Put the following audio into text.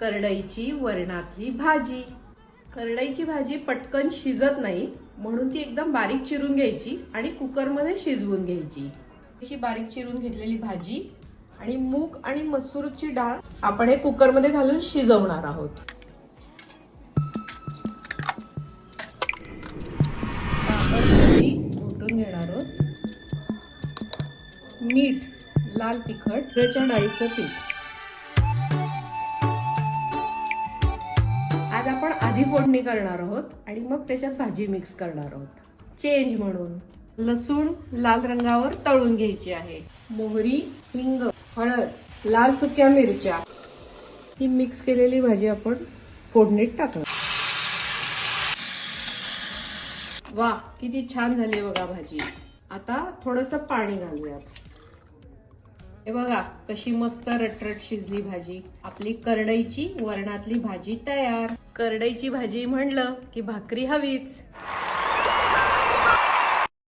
करडईची वरणातली भाजी. करडईची भाजी पटकन शिजत नाही म्हणून ती एकदम बारीक चिरून घ्यायची आणि कुकरमध्ये शिजवून घ्यायची. अशी बारीक चिरून घेतलेली भाजी आणि मूग आणि मसूरची डाळ आपण हे कुकरमध्ये घालून शिजवणार आहोत. आपण घोटून घेणार आहोत. मीठ लाल तिखट हरभऱ्याच्या डाळीचं पीठ. आज आपण आधी फोडणी करणार आहोत आणि मग त्याच्यात भाजी मिक्स करणार आहोत. चेंज म्हणून. लसूण लाल रंगावर तळून घ्यायची आहे. मोहरी हिंग हळद लाल सुक्या मिरच्या. ही मिक्स केलेली भाजी आपण फोडणीत टाकणार. वा किती छान झाली बघा भाजी. आता थोडस पाणी घालूयात. हे बघा कशी मस्त रटरट शिजली भाजी. आपली करडईची वरणातली भाजी तयार. करडईची भाजी म्हणलं की भाकरी हवीच.